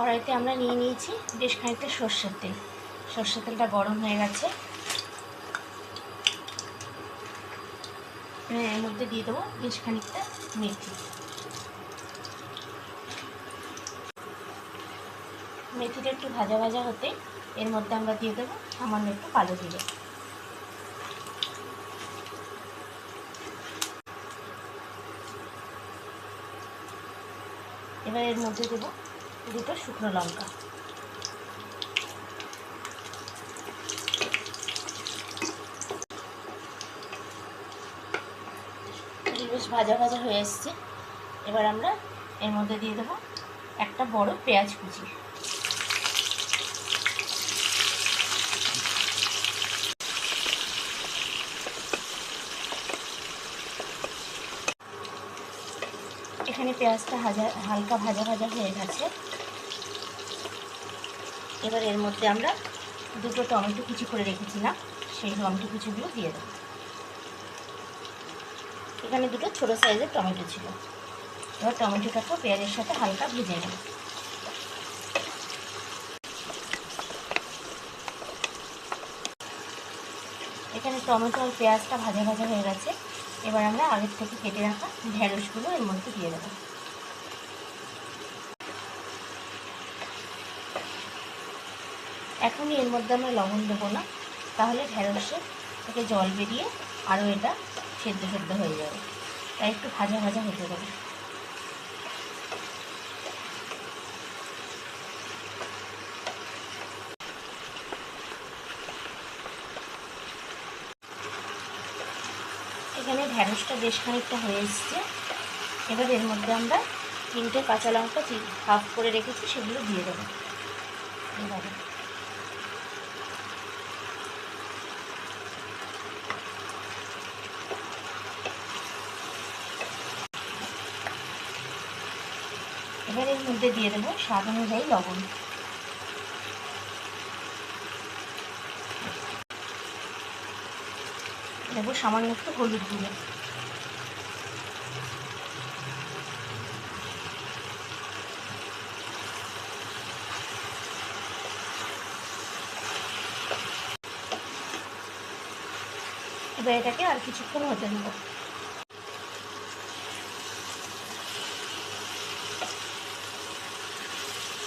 কড়াইতে আমরা নিয়ে নিয়েছি বেশ খানিকটা সর্ষের তেল। সর্ষের তেলটা গরম হয়ে গেছে। এর মধ্যে দিয়ে দেবো বেশ খানিকটা মেথি। মেথিটা একটু ভাজা ভাজা হতে এর মধ্যে আমরা দিয়ে দেবো সামান্য একটু কালো জিরে। এবার এর মধ্যে দেবো দুটো শুকনো লঙ্কা। বেশ ভাজা ভাজা হয়ে এসছে। এবার আমরা এর মধ্যে দিয়ে দেবো একটা বড় পেঁয়াজ কুচি। এখানে পেঁয়াজটা হাজা, হালকা ভাজা ভাজা হয়ে গেছে। এবার এর মধ্যে আমরা দুটো টমেটো কুচি করে রেখেছিলাম, সেই টমেটো কুচিগুলো দিয়ে দেবো। এখানে দুটো ছোটো সাইজের টমেটো ছিল। এবার টমেটোটাকেও পেঁয়াজের সাথে হালকা ভেজে নেব। এখানে টমেটো আর পেঁয়াজটা ভাজা ভাজা হয়ে গেছে। এবার আমরা আগের থেকে কেটে রাখা ঢেঁড়সগুলো এর মধ্যে দিয়ে দেবো। এখনই এর মধ্যে আমরা লবণ দেবো না, তাহলে ঢেঁড়সে থেকে জল বেরিয়ে আরও এটা সেদ্ধ সেদ্ধ হয়ে যাবে। তাই একটু ভাজা ভাজা হতে দেবে এখানে ঢ্যাঁড়সটা বেশ খানিকটা হয়ে এসছে। এবার এর মধ্যে আমরা তিনটে কাঁচা লঙ্কা হাফ করে রেখেছি, সেগুলো দিয়ে দেবো। এবারে। এবার এর মধ্যে দিয়ে দেবো স্বাদ অনুযায়ী লবণ। দেবো সামান্য একটু হলুদ গুঁড়ো। এবার এটাকে আর কিছুক্ষণ হতে দেব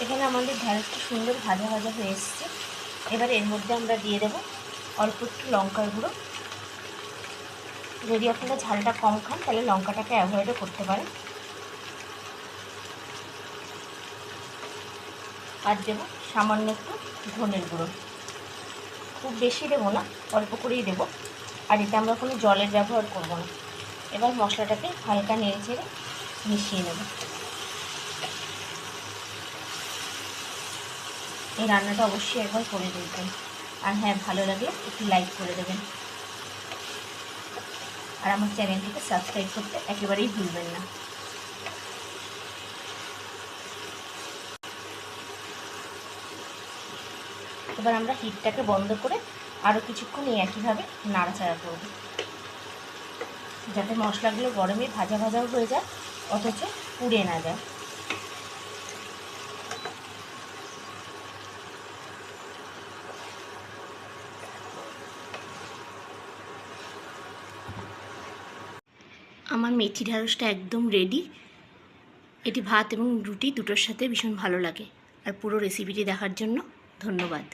এখানে আমাদের ঢ্যাঁড়সটা সুন্দর ভাজা ভাজা হয়ে এসছে। এবার এর মধ্যে আমরা দিয়ে দেবো অল্প একটু লঙ্কার গুঁড়ো। যদি আপনারা ঝালটা কম খান, তাহলে লঙ্কাটাকে অ্যাভয়েডও করতে পারেন। আর দেবো সামান্য একটু ধনের গুঁড়ো। খুব বেশি দেবো না, অল্প করেই দেবো। আর এতে আমরা কোনো জলের ব্যবহার করব না। এবার মশলাটাকে হালকা নেড়ে চেড়ে মিশিয়ে নেব। এই রান্নাটা অবশ্যই একবার করে দেখবেন। আর হ্যাঁ ভালো লাগলে একটু লাইক করে দেবেন। আর আমার চ্যানেলটিকে সাবস্ক্রাইব করতে একেবারেই ভুলবেন না। এবার আমরা হিটটাকে বন্ধ করে আরও কিছুক্ষণ এই একইভাবে নাড়াচাড়া করব। যাতে মশলাগুলো গরমে ভাজা ভাজাও হয়ে যায়, অথচ পুড়ে না যায়। আমার মেথি ঢ্যাঁড়সটা একদম রেডি এটি ভাত এবং রুটি দুটোর সাথে ভীষণ ভালো লাগে। আর পুরো রেসিপিটি দেখার জন্য ধন্যবাদ।